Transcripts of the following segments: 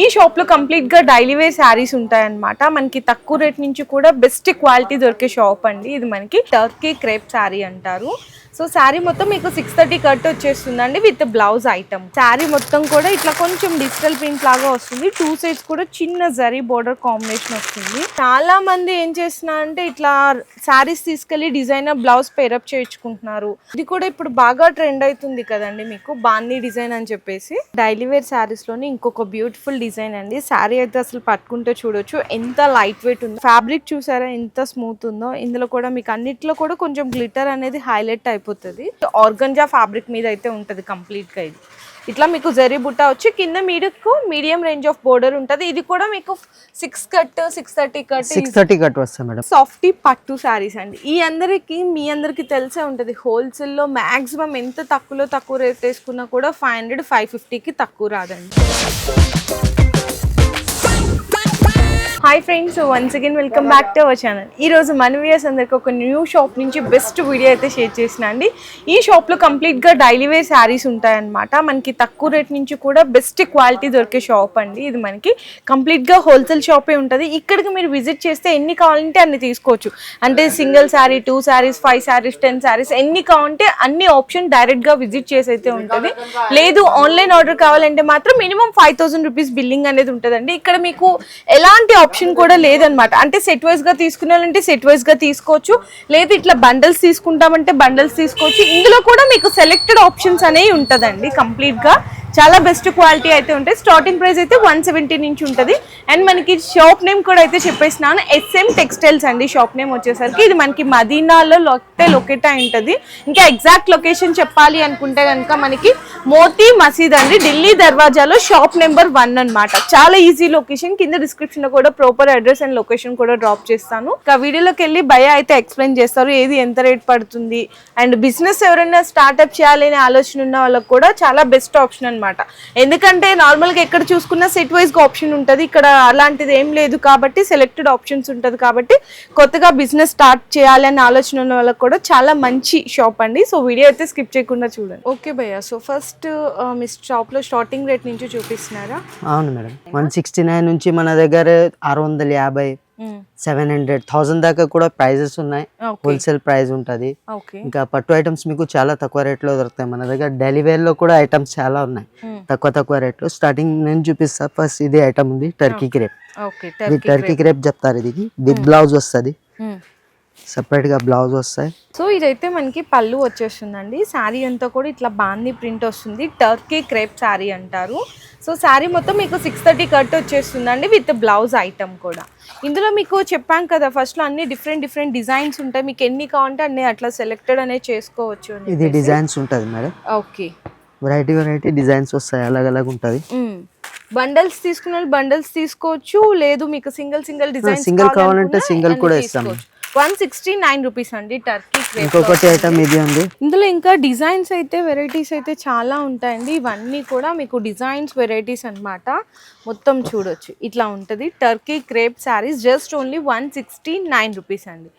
ఈ షాప్లో కంప్లీట్గా డైలీ వేర్ శారీస్ ఉంటాయన్నమాట. మనకి తక్కువ రేట్ నుంచి కూడా బెస్ట్ క్వాలిటీ దొరికే షాప్ అండి. ఇది మనకి టర్కీ క్రేప్ శారీ అంటారు. సో శారీ మొత్తం మీకు సిక్స్ థర్టీ కట్ వచ్చేస్తుందండి విత్ బ్లౌజ్ ఐటమ్. శారీ మొత్తం కూడా ఇట్లా కొంచెం డిజిటల్ ప్రింట్ లాగా వస్తుంది. టూ సైడ్స్ కూడా చిన్న జరీ బోర్డర్ కాంబినేషన్ వస్తుంది. చాలా మంది ఏం చేస్తున్నా అంటే ఇట్లా శారీస్ తీసుకెళ్ళి డిజైనర్ బ్లౌజ్ పేరప్ చేయించుకుంటున్నారు. ఇది కూడా ఇప్పుడు బాగా ట్రెండ్ అవుతుంది కదండి మీకు? బాందీ డిజైన్ అని చెప్పేసి. డైలీ వేర్ శారీస్లోని ఇంకొక బ్యూటిఫుల్ డిజైన్ అండి. శారీ అయితే అసలు పట్టుకుంటే చూడొచ్చు. ఎంత లైట్ వెయిట్ ఉంది. ఫ్యాబ్రిక్ చూసారా? ఎంత స్మూత్ ఉందో. ఇందులో కూడా మీకు అన్నిట్లో కూడా కొంచెం గ్లిటర్ అనేది హైలైట్ అయిపోతుంది. ఆర్గంజా ఫ్యాబ్రిక్ మీద అయితే ఉంటుంది కంప్లీట్గా ఇది. ఇట్లా మీకు జరీ బుట్ట వచ్చి కింద మీడకు మీడియం రేంజ్ ఆఫ్ బోర్డర్ ఉంటుంది. ఇది కూడా మీకు six cut six thirty cut six thirty cut వస్తాయి మేడం. సాఫ్టీ పట్టు శారీస్ అండి. ఈ అందరికి మీ అందరికి తెలిసే ఉంటుంది. హోల్సేల్లో మ్యాక్సిమం ఎంత తక్కువలో తక్కువ రేట్ వేసుకున్నా కూడా ఫైవ్ హండ్రెడ్ ఫైవ్ ఫిఫ్టీకి తక్కువ రాదండి. Hi friends once again welcome back to our channel ఈ రోజు మన వ్యూయర్స్ అందరికి ఒక న్యూ షాప్ నుంచి బెస్ట్ వీడియో అయితే షేర్ చేసిన అండి. ఈ షాప్లో కంప్లీట్గా డైలీ వేర్ శారీస్ ఉంటాయన్నమాట. మనకి తక్కువ రేట్ నుంచి కూడా బెస్ట్ క్వాలిటీ దొరికే షాప్ అండి. ఇది మనకి కంప్లీట్గా హోల్సేల్ షాపే ఉంటుంది. ఇక్కడికి మీరు విజిట్ చేస్తే ఎన్ని కావాలంటే అన్ని తీసుకోవచ్చు. అంటే single sari two saris five saris ten saris ఎన్ని కావాలంటే అన్ని ఆప్షన్ డైరెక్ట్గా విజిట్ చేసి అయితే ఉంటుంది. లేదు ఆన్లైన్ ఆర్డర్ కావాలంటే మాత్రం minimum five thousand rupees billing అనేది ఉంటుందండి. ఇక్కడ మీకు ఎలాంటి ఆప్షన్ కూడా లేదనమాట అంటే సెట్ వైజ్గా తీసుకున్నాలంటే సెట్ వైజ్గా తీసుకోవచ్చు. లేదు ఇట్లా బండల్స్ తీసుకుంటామంటే బండల్స్ తీసుకోవచ్చు. ఇందులో కూడా మీకు సెలెక్టెడ్ ఆప్షన్స్ అనేవి ఉంటుందండి కంప్లీట్గా. చాలా బెస్ట్ క్వాలిటీ అయితే ఉంటాయి. స్టార్టింగ్ ప్రైస్ అయితే వన్ సెవెంటీ నుంచి ఉంటుంది. అండ్ మనకి షాప్ నేమ్ కూడా అయితే చెప్పేసినాను ఎస్ఎం టెక్స్టైల్స్ అండి షాప్ నేమ్ వచ్చేసరికి. ఇది మనకి మదీనాలో లొక్టే లొకేట్ అయి ఉంటుంది. ఇంకా ఎగ్జాక్ట్ లొకేషన్ చెప్పాలి అనుకుంటే కనుక మనకి మోతీ మసీద్ అండి. ఢిల్లీ దర్వాజాలో షాప్ నెంబర్ వన్ అన్నమాట. చాలా ఈజీ లొకేషన్ కింద డిస్క్రిప్షన్లో కూడా ప్రాపర్ అడ్రస్ అండ్ లొకేషన్ కూడా డ్రాప్ చేస్తాను. ఇంకా వీడియోలోకి వెళ్ళి భయ అయితే ఎక్స్ప్లెయిన్ చేస్తారు. ఏది ఎంత రేట్ పడుతుంది? అండ్ బిజినెస్ ఎవరైనా స్టార్ట్అప్ చేయాలి అనే ఆలోచన ఉన్న వాళ్ళకి కూడా చాలా బెస్ట్ ఆప్షన్ అన్నమాట. ఎందుకంటే నార్మల్గా ఎక్కడ చూసుకున్నా సెట్ వైజ్గా ఆప్షన్ ఉంటుంది. ఇక్కడ అలాంటిది ఏం లేదు కాబట్టి సెలెక్టెడ్ ఆప్షన్స్ ఉంటుంది కాబట్టి కొత్తగా బిజినెస్ స్టార్ట్ చేయాలి అనే ఆలోచన ఉన్న వాళ్ళకి కూడా చాలా మంచి షాప్ అండి. సో వీడియో అయితే స్కిప్ చేయకుండా చూడండి. ఓకే భయ్య. సో ఫస్ట్ మీ షాప్లో స్టార్టింగ్ రేట్ నుంచి చూపిస్తున్నారా? అవును మేడం. వన్ సిక్స్టీ నైన్ నుంచి మన దగ్గర ఆరు వందల యాభై సెవెన్ హండ్రెడ్ థౌసండ్ దాకా కూడా ప్రైజెస్ ఉన్నాయి. హోల్సేల్ ప్రైస్ ఉంటుంది. ఇంకా పట్టు ఐటమ్స్ మీకు చాలా తక్కువ రేట్లో దొరుకుతాయి. మన దగ్గర డైలీ వేర్లో కూడా ఐటమ్స్ చాలా ఉన్నాయి. తక్కువ తక్కువ రేట్లో. స్టార్టింగ్ నేను చూపిస్తా. ఫస్ట్ ఇది ఐటమ్ ఉంది టర్కీ క్రేప్. ఇది టర్కీ క్రేప్. చెప్తారు ఇది విత్ బ్లౌజ్ వస్తుంది. సపరేట్గా బ్లౌజ్ వస్తాయి. సో ఇదైతే మనకి పళ్ళు వచ్చేస్తుందండి. శారీ అంతా కూడా ఇట్లా బాందీ ప్రింట్ వస్తుంది. టర్కీ క్రేప్ శారీ అంటారు. సో శారీ మొత్తం మీకు సిక్స్ థర్టీ కట్ వచ్చేస్తుందండి విత్ బ్లౌజ్ ఐటమ్ కూడా. ఇందులో మీకు చెప్పాం కదా ఫస్ట్లో అన్ని డిఫరెంట్ డిఫరెంట్ డిజైన్స్ ఉంటాయి. మీకు ఎన్ని కావాలంటే అన్ని అట్లా సెలెక్టెడ్ అనేది చేసుకోవచ్చు ఇది డిజైన్స్ ఉంటుంది madam. Okay variety variety designs వస్తాయి. అలగ్ అలగ్ ఉంటుంది. బండల్స్ తీసుకున్న వాళ్ళు బండల్స్ తీసుకోవచ్చు. లేదు మీకు సింగిల్ సింగిల్ డిజైన్ single కావాలంటే single కూడా ఇస్తాం. వన్ సిక్స్టీ నైన్ రూపీస్ అండి టర్కీ క్రేప్ ఇంకొకటి ఐటమ్ ఇది ఉంది ఇందులో ఇంకా డిజైన్స్ అయితే వెరైటీస్ అయితే చాలా ఉంటాయండి. ఇవన్నీ కూడా మీకు డిజైన్స్ వెరైటీస్ అన్నమాట. మొత్తం చూడొచ్చు. ఇట్లా ఉంటుంది. Turkey crepe saris just only one sixty nine rupees అండి.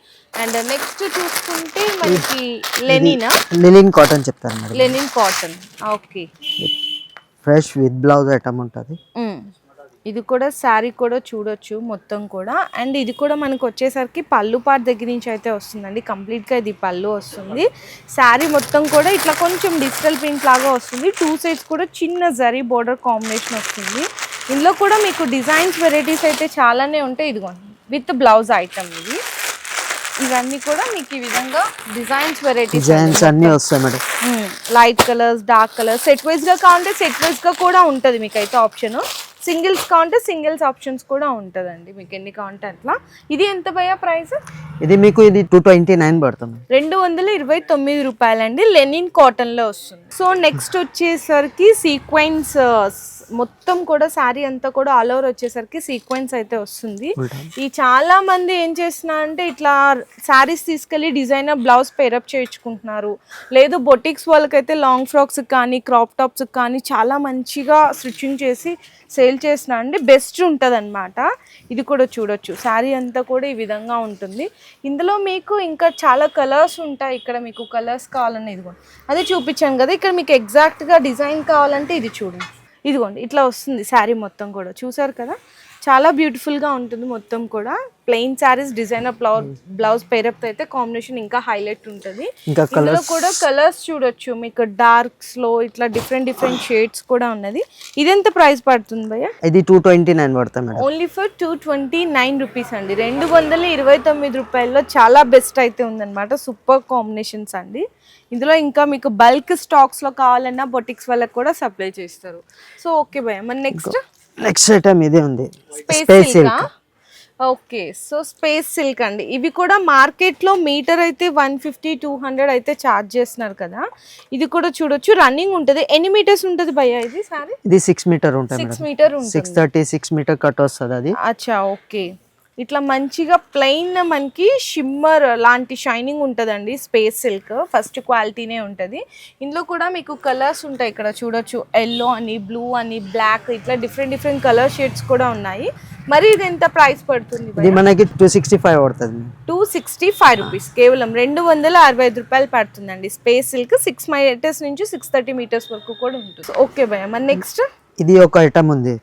అండ్ నెక్స్ట్ చూసుకుంటే మనకి లెనినా? లిలిన్ కాటన్ చెప్తారు madam. Linen cotton. Okay. Fresh with blouse item ఉంటుంది. ఇది కూడా శారీ కూడా చూడొచ్చు మొత్తం కూడా. అండ్ ఇది కూడా మనకు వచ్చేసరికి పళ్ళు పార్ట్ దగ్గర నుంచి అయితే వస్తుందండి. కంప్లీట్గా ఇది పళ్ళు వస్తుంది. శారీ మొత్తం కూడా ఇట్లా కొంచెం డిజిటల్ ప్రింట్ లాగా వస్తుంది. టూ సైడ్స్ కూడా చిన్న జరీ బోర్డర్ కాంబినేషన్ వస్తుంది. ఇందులో కూడా మీకు డిజైన్స్ వెరైటీస్ అయితే చాలానే ఉంటాయి. ఇదిగోండి విత్ బ్లౌజ్ ఐటమ్ ఇది. ఇవన్నీ కూడా మీకు ఈ విధంగా డిజైన్స్ వెరైటీస్ డిజైన్స్ అన్ని వస్తాయి madam. Light colours dark colours set వైజ్గా కావాలంటే సెట్ వైజ్గా కూడా ఉంటుంది మీకు అయితే ఆప్షన్ సింగిల్స్ కావాలంటే సింగిల్స్ ఆప్షన్స్ కూడా ఉంటుందండి మీకు ఎన్ని కావాలంటే అట్లా. ఇది ఎంత భయ ప్రైస్? ఇది మీకు ఇది టూ ట్వంటీ నైన్ పడుతుంది. రెండు వందల ఇరవై తొమ్మిది రూపాయలండి లెనిన్ కాటన్లో వస్తుంది. సో నెక్స్ట్ వచ్చేసరికి సీక్వెన్స్ మొత్తం కూడా శారీ అంతా కూడా ఆల్ ఓవర్ వచ్చేసరికి సీక్వెన్స్ అయితే వస్తుంది. ఈ చాలా మంది ఏం చేస్తున్నారు అంటే ఇట్లా శారీస్ తీసుకెళ్ళి డిజైనర్ బ్లౌజ్ పేరప్ చేయించుకుంటున్నారు. లేదు బొటిక్స్ వాళ్ళకైతే లాంగ్ ఫ్రాక్స్ కానీ క్రాప్ టాప్స్ కానీ చాలా మంచిగా స్టిచ్చింగ్ చేసి సేల్ చేసిన అండి బెస్ట్ ఉంటుంది అనమాట ఇది కూడా చూడొచ్చు. శారీ అంతా కూడా ఈ విధంగా ఉంటుంది. ఇందులో మీకు ఇంకా చాలా కలర్స్ ఉంటాయి. ఇక్కడ మీకు కలర్స్ కావాలని ఇది కూడా. అదే చూపించాను కదా. ఇక్కడ మీకు ఎగ్జాక్ట్గా డిజైన్ కావాలంటే ఇది చూడండి. ఇదిగోండి ఇట్లా వస్తుంది శారీ మొత్తం కూడా. చూసారు కదా? చాలా బ్యూటిఫుల్గా ఉంటుంది మొత్తం కూడా. Plain saris designer blouse blouse pair up అయితే కాంబినేషన్ ఇంకా హైలైట్ ఉంటుంది. ఇందులో కలర్స్ కూడా కలర్స్ చూడొచ్చు. మీకు డార్క్స్లో ఇట్లా డిఫరెంట్ డిఫరెంట్ షేడ్స్ కూడా ఉన్నది. ఇది ఎంత ప్రైస్ పడుతుంది భయ్య? ఇది టూ ట్వంటీ నైన్ పడుతుంది only for two twenty nine rupees అండి. రెండు వందల ఇరవై తొమ్మిది రూపాయల్లో చాలా బెస్ట్ అయితే ఉందన్నమాట. సూపర్ కాంబినేషన్స్ అండి. ఇందులో ఇంకా మీకు బల్క్ స్టాక్స్లో కావాలన్నా బొటిక్స్ వాళ్ళకి కూడా సప్లై చేస్తారు. సో ఓకే భయ్య. మరి నెక్స్ట్ నెక్స్ట్ ఐటమ్ ఇదే ఉంది. Space silk okay so space silk అండి. ఇవి కూడా మార్కెట్లో మీటర్ అయితే వన్ ఫిఫ్టీ టూ హండ్రెడ్ అయితే ఛార్జ్ చేస్తున్నారు కదా. ఇది కూడా చూడొచ్చు. రన్నింగ్ ఉంటుంది. ఎన్ని మీటర్స్ ఉంటుంది భయ్య ఇది సారీ? ఇది సిక్స్ మీటర్ ఉంటుంది సిక్స్ మీటర్ సిక్స్ ఉంటుంది. థర్టీ సిక్స్ మీటర్ కట్ వస్తుంది అది. అచ్చా ఓకే ఇట్లా మంచిగా ప్లెయిన్ మనకి షిమ్మర్ లాంటి షైనింగ్ ఉంటుందండి స్పేస్ సిల్క్ ఫస్ట్ క్వాలిటీనే ఉంటుంది. ఇందులో కూడా మీకు కలర్స్ ఉంటాయి ఇక్కడ చూడొచ్చు. ఎల్లో అని బ్లూ అని బ్లాక్ ఇట్లా డిఫరెంట్ డిఫరెంట్ కలర్ షేడ్స్ కూడా ఉన్నాయి. మరి ఇది ఎంత ప్రైస్ పడుతుంది ఇది మనకి టూ సిక్స్టీ ఫైవ్ పడుతుంది. టూ సిక్స్టీ ఫైవ్ రూపీస్ కేవలం రెండు వందల అరవై ఐదు రూపాయలు పడుతుందండి. స్పేస్ సిల్క్ సిక్స్ మీటర్స్ నుంచి సిక్స్ థర్టీ మీటర్స్ వరకు కూడా ఉంటుంది. ఓకే భయ మరి నెక్స్ట్ ఇది ఒక ఐటమ్ ఉంది.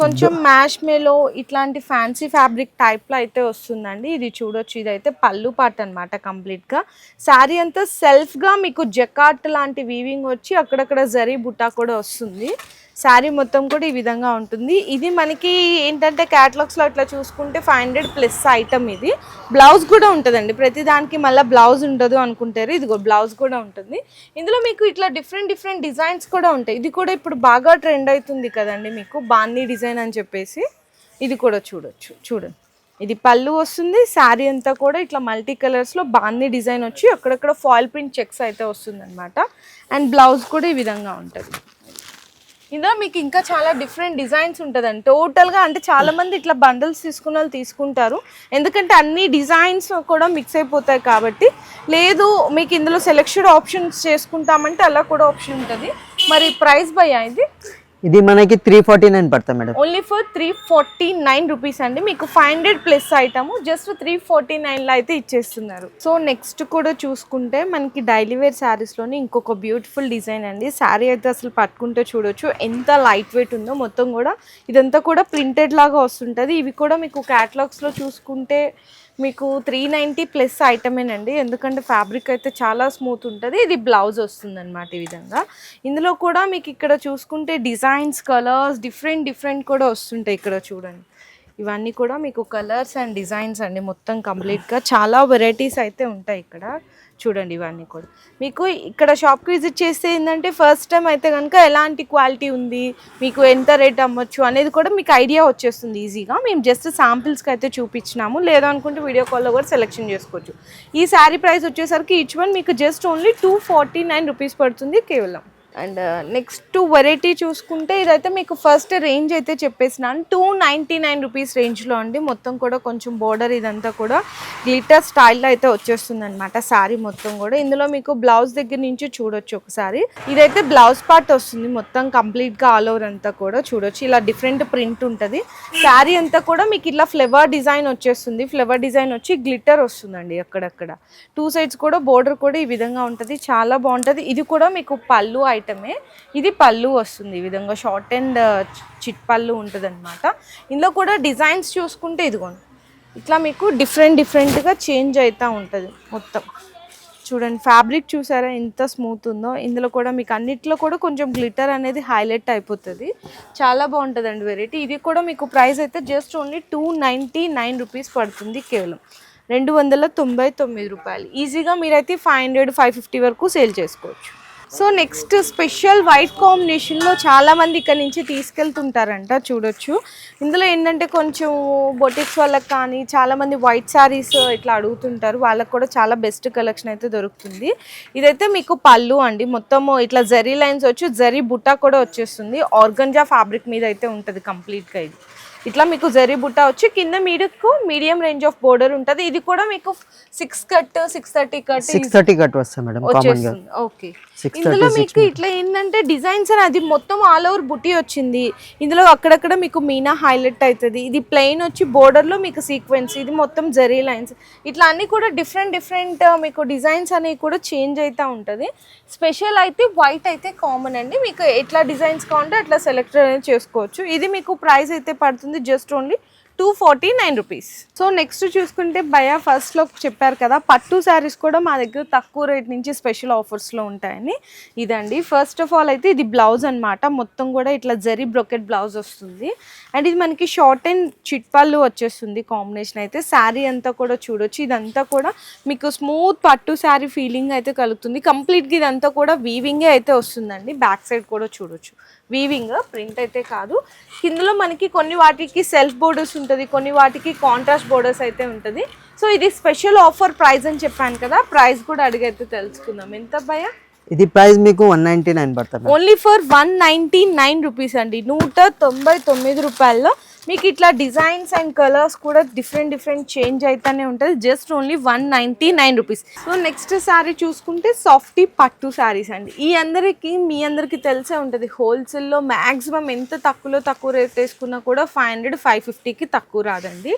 కొంచెం మ్యాష్ మేలో ఇట్లాంటి ఫ్యాన్సీ ఫ్యాబ్రిక్ టైప్లో అయితే వస్తుందండి. ఇది చూడొచ్చు. ఇదైతే పళ్ళు పాట అనమాట కంప్లీట్గా శారీ అంతా సెల్ఫ్గా మీకు జకాట్ లాంటి వీవింగ్ వచ్చి అక్కడక్కడ జరీ బుట్టా కూడా వస్తుంది. శారీ మొత్తం కూడా ఈ విధంగా ఉంటుంది. ఇది మనకి ఏంటంటే క్యాటలాగ్స్లో అట్లా చూసుకుంటే ఫైవ్ హండ్రెడ్ ప్లస్ ఐటమ్ ఇది. బ్లౌజ్ కూడా ఉంటుందండి. ప్రతి దానికి మళ్ళీ బ్లౌజ్ ఉండదు అనుకుంటారు. ఇది బ్లౌజ్ కూడా ఉంటుంది. ఇందులో మీకు ఇట్లా డిఫరెంట్ డిఫరెంట్ డిజైన్స్ కూడా ఉంటాయి. ఇది కూడా ఇప్పుడు బాగా ట్రెండ్ అవుతుంది కదండి మీకు. బాన్నీ డిజైన్ అని చెప్పేసి ఇది కూడా చూడొచ్చు. చూడండి. ఇది పళ్ళు వస్తుంది. శారీ అంతా కూడా ఇట్లా మల్టీ కలర్స్లో బాగుంది డిజైన్ వచ్చి అక్కడక్కడ ఫాయిల్ ప్రింట్ చెక్స్ అయితే వస్తుందనమాట అండ్ బ్లౌజ్ కూడా ఈ విధంగా ఉంటుంది. ఇందులో మీకు ఇంకా చాలా డిఫరెంట్ డిజైన్స్ ఉంటుందండి. టోటల్గా అంటే చాలా మంది ఇట్లా బండల్స్ తీసుకున్న వాళ్ళు తీసుకుంటారు. ఎందుకంటే అన్ని డిజైన్స్ కూడా మిక్స్ అయిపోతాయి కాబట్టి. లేదు మీకు ఇందులో సెలెక్షన్ ఆప్షన్స్ చేసుకుంటామంటే అలా కూడా ఆప్షన్ ఉంటుంది. మరి ప్రైస్ భయ్యా ఇది? ఇది మనకి త్రీ ఫార్టీ నైన్ పడుతుంది madam. Only for three forty nine rupees అండి. మీకు five hundred plus item just three forty నైన్లో అయితే ఇచ్చేస్తున్నారు. సో నెక్స్ట్ కూడా చూసుకుంటే మనకి డైలీ వేర్ శారీస్లోనే ఇంకొక బ్యూటిఫుల్ డిజైన్ అండి. శారీ అయితే అసలు పట్టుకుంటే చూడొచ్చు. ఎంత లైట్ వెయిట్ ఉందో మొత్తం కూడా ఇదంతా కూడా ప్రింటెడ్ లాగా వస్తుంటుంది. ఇవి కూడా మీకు క్యాటలాగ్స్లో చూసుకుంటే మీకు త్రీ నైంటీ ప్లస్ ఐటమేనండి ఎందుకంటే ఫ్యాబ్రిక్ అయితే చాలా స్మూత్ ఉంటుంది. ఇది బ్లౌజ్ వస్తుందన్నమాట ఈ విధంగా. ఇందులో కూడా మీకు ఇక్కడ చూసుకుంటే డిజైన్స్ కలర్స్ డిఫరెంట్ డిఫరెంట్ కూడా వస్తుంటాయి ఇక్కడ చూడండి. ఇవన్నీ కూడా మీకు కలర్స్ అండ్ డిజైన్స్ అండి మొత్తం కంప్లీట్గా చాలా వెరైటీస్ అయితే ఉంటాయి ఇక్కడ. చూడండి ఇవన్నీ కూడా. మీకు ఇక్కడ షాప్కి విజిట్ చేస్తే ఏంటంటే ఫస్ట్ టైం అయితే కనుక ఎలాంటి క్వాలిటీ ఉంది మీకు ఎంత రేట్ అమ్మొచ్చు అనేది కూడా మీకు ఐడియా వచ్చేస్తుంది ఈజీగా మేము జస్ట్ శాంపిల్స్కి అయితే చూపించినాము. లేదా అనుకుంటే వీడియో కాల్లో కూడా సెలెక్షన్ చేసుకోవచ్చు. ఈ శారీ ప్రైస్ వచ్చేసరికి ఈచ్ వన్ మీకు just only two forty nine rupees పడుతుంది కేవలం. అండ్ uh, నెక్స్ట్ వెరైటీ చూసుకుంటే ఇదైతే మీకు ఫస్ట్ రేంజ్ అయితే చెప్పేసినాను టూ నైంటీ నైన్ రూపీస్ రేంజ్లో అండి. మొత్తం కూడా కొంచెం బోర్డర్ ఇదంతా కూడా గ్లిటర్ స్టైల్లో అయితే వచ్చేస్తుంది అనమాట శారీ మొత్తం కూడా. ఇందులో మీకు బ్లౌజ్ దగ్గర నుంచి చూడొచ్చు ఒకసారి. ఇదైతే బ్లౌజ్ పార్ట్ వస్తుంది. మొత్తం కంప్లీట్గా ఆల్ ఓవర్ అంతా కూడా చూడొచ్చు. ఇలా డిఫరెంట్ ప్రింట్ ఉంటుంది. శారీ అంతా కూడా మీకు ఇలా ఫ్లవర్ డిజైన్ వచ్చేస్తుంది. ఫ్లవర్ డిజైన్ వచ్చి గ్లిటర్ వస్తుందండి అక్కడక్కడ. టూ సైడ్స్ కూడా బోర్డర్ కూడా ఈ విధంగా ఉంటుంది. చాలా బాగుంటుంది. ఇది కూడా మీకు పళ్ళు ఐటమే. ఇది పళ్ళు వస్తుంది ఈ విధంగా. షార్ట్ అండ్ uh, చిట్ పళ్ళు ఉంటుంది అనమాట ఇందులో కూడా డిజైన్స్ చూసుకుంటే ఇదిగోండి. ఇట్లా మీకు డిఫరెంట్ డిఫరెంట్గా చేంజ్ అవుతూ ఉంటుంది మొత్తం. చూడండి ఫ్యాబ్రిక్ చూసారా ఎంత స్మూత్ ఉందో. ఇందులో కూడా మీకు అన్నిట్లో కూడా కొంచెం గ్లిటర్ అనేది హైలైట్ అయిపోతుంది. చాలా బాగుంటుందండి వెరైటీ. ఇది కూడా మీకు ప్రైస్ అయితే just only two ninety nine rupees పడుతుంది కేవలం. రెండు వందల తొంభై తొమ్మిది రూపాయలు. ఈజీగా మీరైతే ఫైవ్ హండ్రెడ్ ఫైవ్ ఫిఫ్టీ వరకు సేల్ చేసుకోవచ్చు. సో నెక్స్ట్ స్పెషల్ వైట్ కాంబినేషన్లో చాలామంది ఇక్కడ నుంచి తీసుకెళ్తుంటారంట చూడొచ్చు. ఇందులో ఏంటంటే కొంచెం బొటిక్స్ వాళ్ళకి కానీ చాలామంది వైట్ శారీస్ ఇట్లా అడుగుతుంటారు. వాళ్ళకి కూడా చాలా బెస్ట్ కలెక్షన్ అయితే దొరుకుతుంది. ఇదైతే మీకు పళ్ళు అండి. మొత్తము ఇట్లా జరీ లైన్స్ వచ్చి జరీ బుట్ట కూడా వచ్చేస్తుంది. ఆర్గంజా ఫ్యాబ్రిక్ మీద అయితే ఉంటుంది కంప్లీట్గా ఇది. ఇట్లా మీకు జరీ బుట్ట వచ్చి కింద మీకు మీడియం రేంజ్ ఆఫ్ బోర్డర్ ఉంటుంది. ఇది కూడా మీకు six cut six thirty cut six thirty cut వస్తాయి మేడం వచ్చేస్తుంది. ఓకే ఇందులో మీకు ఇట్లా ఏంటంటే డిజైన్స్ అని అది మొత్తం ఆల్ ఓవర్ బుట్టి వచ్చింది. ఇందులో అక్కడక్కడ మీకు మీనా హైలైట్ అవుతుంది ఇది ప్లెయిన్ వచ్చి border లో మీకు సీక్వెన్స్ ఇది మొత్తం జరీ లైన్స్ ఇట్లా అన్ని కూడా డిఫరెంట్ డిఫరెంట్ మీకు డిజైన్స్ అనేవి కూడా చేంజ్ అవుతూ ఉంటుంది. స్పెషల్ అయితే వైట్ అయితే కామన్ అండి. మీకు ఎట్లా డిజైన్స్ కావాలంటే అట్లా సెలెక్ట్ చేసుకోవచ్చు. ఇది మీకు ప్రైస్ అయితే పడుతుంది. Just only two forty nine rupees. So next చూసుకుంటే భయ ఫస్ట్లో చెప్పారు కదా పట్టు శారీస్ కూడా మా దగ్గర తక్కువ రేట్ నుంచి స్పెషల్ ఆఫర్స్లో ఉంటాయని. ఇదండి. ఫస్ట్ ఆఫ్ ఆల్ అయితే ఇది బ్లౌజ్ అనమాట మొత్తం కూడా ఇట్లా జరీ బ్రొకెట్ బ్లౌజ్ వస్తుంది. అండ్ ఇది మనకి షార్ట్ అండ్ చిట్ పళ్ళు వచ్చేస్తుంది కాంబినేషన్ అయితే. శారీ అంతా కూడా చూడొచ్చు. ఇదంతా కూడా మీకు స్మూత్ పట్టు శారీ ఫీలింగ్ అయితే కలుగుతుంది. కంప్లీట్గా ఇదంతా కూడా వీవింగే అయితే వస్తుందండి బ్యాక్ సైడ్ కూడా చూడొచ్చు. వీవింగ్ ప్రింట్ అయితే కాదు. ఇందులో మనకి కొన్ని వాటికి సెల్ఫ్ బోర్డర్స్ ఉంటుంది. కొన్ని వాటికి కాంట్రాస్ట్ బోర్డర్స్ అయితే ఉంటుంది. సో ఇది స్పెషల్ ఆఫర్ ప్రైస్ అని చెప్పాను కదా ప్రైస్ కూడా అడిగైతే తెలుసుకుందాం. ఎంత భయ ఇది ప్రైస్ మీకు వన్ నైన్టీ నైన్ పడుతుంది. Only for one ninety nine rupees అండి. నూట తొంభై తొమ్మిది రూపాయల్లో మీకు ఇట్లా డిజైన్స్ అండ్ కలర్స్ కూడా డిఫరెంట్ డిఫరెంట్ చేంజ్ అయితేనే ఉంటుంది. Just only one ninety nine rupees. So next sari చూసుకుంటే సాఫ్టీ పట్టు శారీస్ అండి. ఈ అందరికీ మీ అందరికీ తెలిసే ఉంటుంది. హోల్సేల్లో మ్యాక్సిమం ఎంత తక్కువలో తక్కువ రేట్ వేసుకున్నా కూడా ఫైవ్ హండ్రెడ్ ఫైవ్ ఫిఫ్టీకి తక్కువ రాదండి.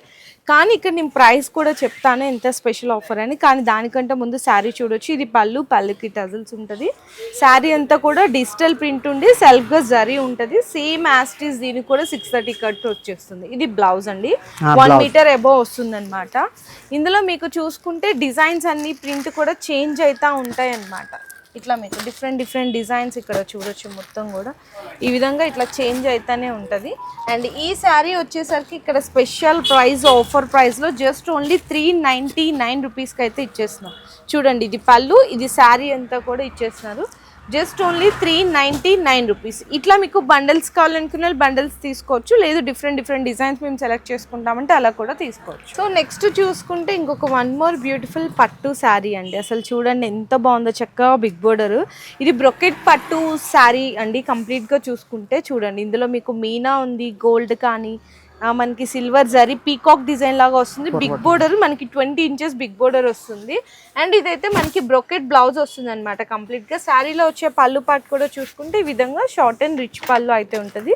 కానీ ఇక్కడ నేను ప్రైస్ కూడా చెప్తాను ఎంత స్పెషల్ ఆఫర్ అని. కానీ దానికంటే ముందు శారీ చూడొచ్చు. ఇది పళ్ళు పళ్ళుకి టజల్స్ ఉంటుంది. శారీ అంతా కూడా డిజిటల్ ప్రింట్ ఉండి సెల్ఫ్గా జరీ ఉంటుంది. సేమ్ యాస్టీస్ దీనికి కూడా సిక్స్ థర్టీ కట్ వచ్చేస్తుంది. ఇది బ్లౌజ్ అండి. వన్. మీటర్ ఎబో వస్తుంది అనమాట ఇందులో మీకు చూసుకుంటే డిజైన్స్ అన్ని ప్రింట్ కూడా చేంజ్ అవుతూ ఉంటాయి అన్నమాట ఇట్లా మీకు డిఫరెంట్ డిఫరెంట్ డిజైన్స్ ఇక్కడ చూడొచ్చు మొత్తం కూడా. ఈ విధంగా ఇట్లా చేంజ్ అవుతానే ఉంటుంది. అండ్ ఈ శారీ వచ్చేసరికి ఇక్కడ స్పెషల్ ప్రైస్ ఆఫర్ ప్రైస్లో just only three ninety nine రూపీస్కి అయితే ఇచ్చేస్తున్నాం. చూడండి ఇది పళ్ళు ఇది శారీ అంతా కూడా ఇచ్చేస్తున్నారు. Just only three ninety nine rupees. ఇట్లా మీకు బండల్స్ కావాలనుకున్న బండల్స్ తీసుకోవచ్చు లేదు డిఫరెంట్ డిఫరెంట్ డిజైన్స్ మేము సెలెక్ట్ చేసుకుంటామంటే అలా కూడా తీసుకోవచ్చు. సో నెక్స్ట్ చూసుకుంటే ఇంకొక వన్ మోర్ బ్యూటిఫుల్ పట్టు శారీ అండి. అసలు చూడండి ఎంత బాగుందో చక్కగా బిగ్ బోర్డర్. ఇది బ్రొకెట్ పట్టు శారీ అండి. కంప్లీట్గా చూసుకుంటే చూడండి. ఇందులో మీకు మీనా ఉంది గోల్డ్ కానీ మనకి సిల్వర్ జరీ పీకాక్ డిజైన్ లాగా వస్తుంది. బిగ్ బోర్డర్ మనకి ట్వంటీ ఇంచెస్ బిగ్ బోర్డర్ వస్తుంది. అండ్ ఇదైతే మనకి బ్రొకెట్ బ్లౌజ్ వస్తుంది అనమాట కంప్లీట్గా శారీలో వచ్చే పళ్ళు పాటు కూడా చూసుకుంటే ఈ విధంగా షార్ట్ అండ్ రిచ్ పళ్ళు అయితే ఉంటుంది.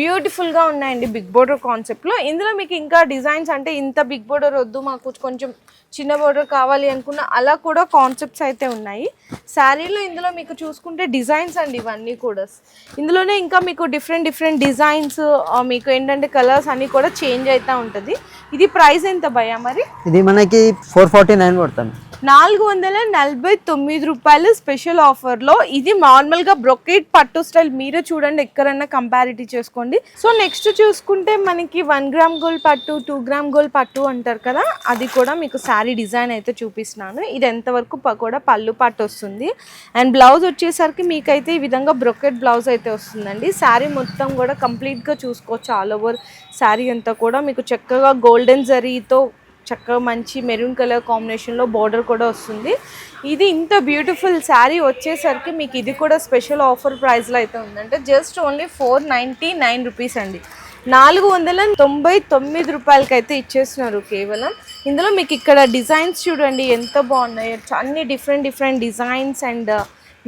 బ్యూటిఫుల్గా ఉన్నాయండి బిగ్ బోర్డర్ కాన్సెప్ట్లో ఇందులో మీకు ఇంకా డిజైన్స్ అంటే ఇంత బిగ్ బోర్డర్ వద్దు మాకు కొంచెం చిన్న బోర్డర్ కావాలి అనుకున్న అలా కూడా కాన్సెప్ట్స్ అయితే ఉన్నాయి. శారీలో ఇందులో మీకు చూసుకుంటే డిజైన్స్ అండి ఇవన్నీ కూడా. ఇందులోనే ఇంకా మీకు డిఫరెంట్ డిఫరెంట్ డిజైన్స్ మీకు ఏంటంటే కలర్స్ అన్నీ కూడా చేంజ్ అవుతూ ఉంటుంది. ఇది ప్రైస్ ఎంత భయ మరి? ఇది మనకి ఫోర్ ఫార్టీ నైన్ పడుతుంది నాలుగు వందల నలభై తొమ్మిది రూపాయలు స్పెషల్ ఆఫర్లో ఇది నార్మల్గా బ్రొకేట్ పట్టు స్టైల్ మీరే చూడండి ఎక్కడన్నా కంపారిటీ చేసుకోండి. సో నెక్స్ట్ చూసుకుంటే మనకి వన్ గ్రామ్ గోల్డ్ పట్టు టూ గ్రామ్ గోల్డ్ పట్టు అంటారు కదా అది కూడా మీకు శారీ డిజైన్ అయితే చూపిస్తున్నాను. ఇది ఎంతవరకు కూడా పళ్ళు పట్టు వస్తుంది. అండ్ బ్లౌజ్ వచ్చేసరికి మీకైతే ఈ విధంగా బ్రొకెట్ బ్లౌజ్ అయితే వస్తుందండి. శారీ మొత్తం కూడా కంప్లీట్గా చూసుకోవచ్చు ఆల్ ఓవర్ శారీ అంతా కూడా మీకు చక్కగా గోల్డెన్ జరీతో చక్కగా మంచి మెరూన్ కలర్ కాంబినేషన్లో బార్డర్ కూడా వస్తుంది. ఇది ఇంత బ్యూటిఫుల్ శారీ వచ్చేసరికి మీకు ఇది కూడా స్పెషల్ ఆఫర్ ప్రైస్లో అయితే ఉందంటే just only four ninety nine rupees అండి. నాలుగు వందల తొంభై తొమ్మిది రూపాయలకి అయితే ఇచ్చేస్తున్నారు కేవలం. ఇందులో మీకు ఇక్కడ డిజైన్స్ చూడండి ఎంత బాగున్నాయో. అన్ని డిఫరెంట్ డిఫరెంట్ డిజైన్స్ అండ్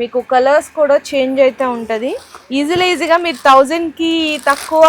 మీకు కలర్స్ కూడా చేంజ్ అయితే ఉంటుంది. ఈజీలీ ఈజీగా మీరు థౌజండ్కి తక్కువ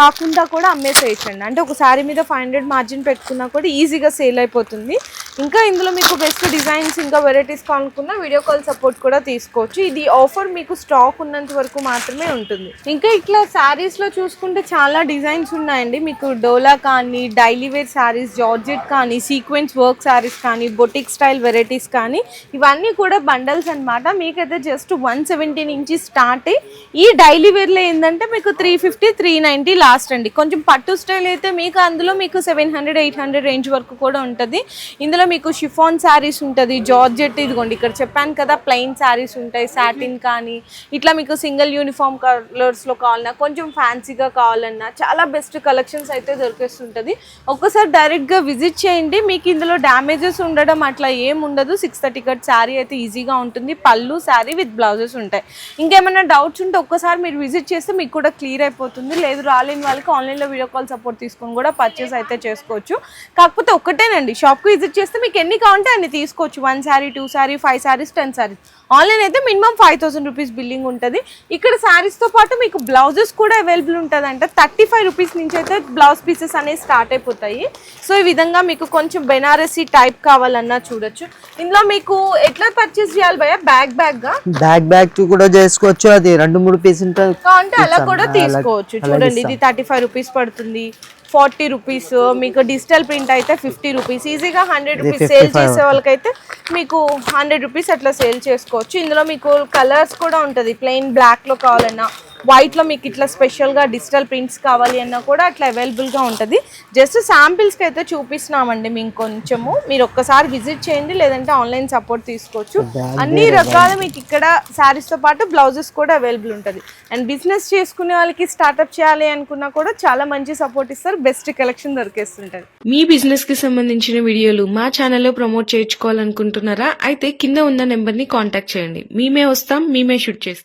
కాకుండా కూడా అమ్మేసేయచ్చండి అంటే ఒక శారీ మీద ఫైవ్ హండ్రెడ్ మార్జిన్ పెట్టుకున్నా కూడా ఈజీగా సేల్ అయిపోతుంది. ఇంకా ఇందులో మీకు బెస్ట్ డిజైన్స్ ఇంకా వెరైటీస్ కావాలనుకున్న వీడియో కాల్ సపోర్ట్ కూడా తీసుకోవచ్చు. ఇది ఆఫర్ మీకు స్టాక్ ఉన్నంత వరకు మాత్రమే ఉంటుంది. ఇంకా ఇట్లా శారీస్లో చూసుకుంటే చాలా డిజైన్స్ ఉన్నాయండి. మీకు డోలా కానీ డైలీ వేర్ శారీస్ జార్జెట్ కానీ సీక్వెన్స్ వర్క్ శారీస్ కానీ బొటిక్ స్టైల్ వెరైటీస్ కానీ ఇవన్నీ కూడా బండల్స్ అన్నమాట. మీకైతే జస్ట్ వన్ సెవెంటీ నుంచి స్టార్ట్ అయ్యి ఈ డైలీ వేర్లో ఏంటంటే మీకు three fifty three ninety last అండి. కొంచెం పట్టు స్టైల్ అయితే మీకు అందులో మీకు seven hundred eight hundred range వరకు కూడా ఉంటుంది. ఇందులో మీకు షిఫాన్ శారీస్ ఉంటుంది జార్జెట్ ఇదిగోండి. ఇక్కడ చెప్పాను కదా ప్లెయిన్ శారీస్ ఉంటాయి సాటిన్ కానీ ఇట్లా మీకు సింగిల్ యూనిఫామ్ కలర్స్లో కావాలన్నా కొంచెం ఫ్యాన్సీగా కావాలన్నా చాలా బెస్ట్ కలెక్షన్స్ అయితే దొరికేస్తుంటుంది. ఒక్కసారి డైరెక్ట్గా విజిట్ చేయండి. మీకు ఇందులో డ్యామేజెస్ ఉండడం అట్లా ఏం ఉండదు. సిక్స్ థర్టీ కట్ శారీ అయితే ఈజీగా ఉంటుంది. పళ్ళు శారీ విత్ బ్లౌజెస్ ఉంటాయి. ఇంకేమైనా డౌట్స్ ఉంటే ఒక్కసారి మీరు విజిట్ చేస్తే మీకు కూడా క్లియర్ అయిపోతుంది. లేదు రాలేదు లేని వాళ్ళకి ఆన్లైన్లో వీడియో కాల్ సపోర్ట్ తీసుకొని కూడా పర్చేస్ అయితే చేసుకోవచ్చు. కాకపోతే ఒక్కటేనండి షాప్కి విజిట్ చేస్తే మీకు ఎన్ని కావాలంటే అన్ని తీసుకోవచ్చు. One sari two sari five saris ten saris online అయితే minimum five thousand rupees billing ఉంటుంది. ఇక్కడ శారీస్తో పాటు మీకు బ్లౌజెస్ కూడా అవైలబుల్ ఉంటుంది అంటే థర్టీ ఫైవ్ రూపీస్ నుంచి అయితే బ్లౌజ్ పీసెస్ అనేవి స్టార్ట్ అయిపోతాయి. సో ఈ విధంగా మీకు కొంచెం బెనారసీ టైప్ కావాలన్నా చూడొచ్చు. ఇందులో మీకు ఎట్లా పర్చేస్ చేయాలి భయ బ్యాగ్ బ్యాగ్గా బ్యాక్ బ్యాక్ కూడా చేసుకోవచ్చు. అది రెండు మూడు పీస్ ఉంటుంది అంటే అలా కూడా తీసుకోవచ్చు. చూడండి ఇది థర్టీ ఫైవ్ రూపీస్ పడుతుంది. ఫార్టీ రూపీస్ మీకు డిజిటల్ ప్రింట్ అయితే ఫిఫ్టీ రూపీస్. ఈజీగా హండ్రెడ్ రూపీస్ సేల్ చేసే వాళ్ళకైతే మీకు హండ్రెడ్ రూపీస్ అట్లా సేల్ చేసుకోవచ్చు. ఇందులో మీకు కలర్స్ కూడా ఉంటుంది. ప్లెయిన్ బ్లాక్లో కావాలన్నా వైట్లో మీకు ఇట్లా స్పెషల్గా డిజిటల్ ప్రింట్స్ కావాలి అన్నా కూడా అట్లా అవైలబుల్గా ఉంటుంది. జస్ట్ శాంపిల్స్కి అయితే చూపిస్తున్నామండి మేము కొంచెము. మీరు ఒక్కసారి విజిట్ చేయండి లేదంటే ఆన్లైన్ సపోర్ట్ తీసుకోవచ్చు. అన్ని రకాల మీకు ఇక్కడ శారీస్తో పాటు బ్లౌజెస్ కూడా అవైలబుల్ ఉంటుంది. అండ్ బిజినెస్ చేసుకునే వాళ్ళకి స్టార్ట్అప్ చేయాలి అనుకున్నా కూడా చాలా మంచి సపోర్ట్ ఇస్తారు. బెస్ట్ కలెక్షన్ దొరికేస్తుంటారు మీ బిజినెస్కి సంబంధించిన వీడియోలు మా ఛానల్లో ప్రమోట్ చేయించుకోవాలనుకుంటున్నారా? అయితే కింద ఉన్న నెంబర్ని కాంటాక్ట్ చేయండి. మేమే వస్తాం మేమే షూట్ చేస్తాం.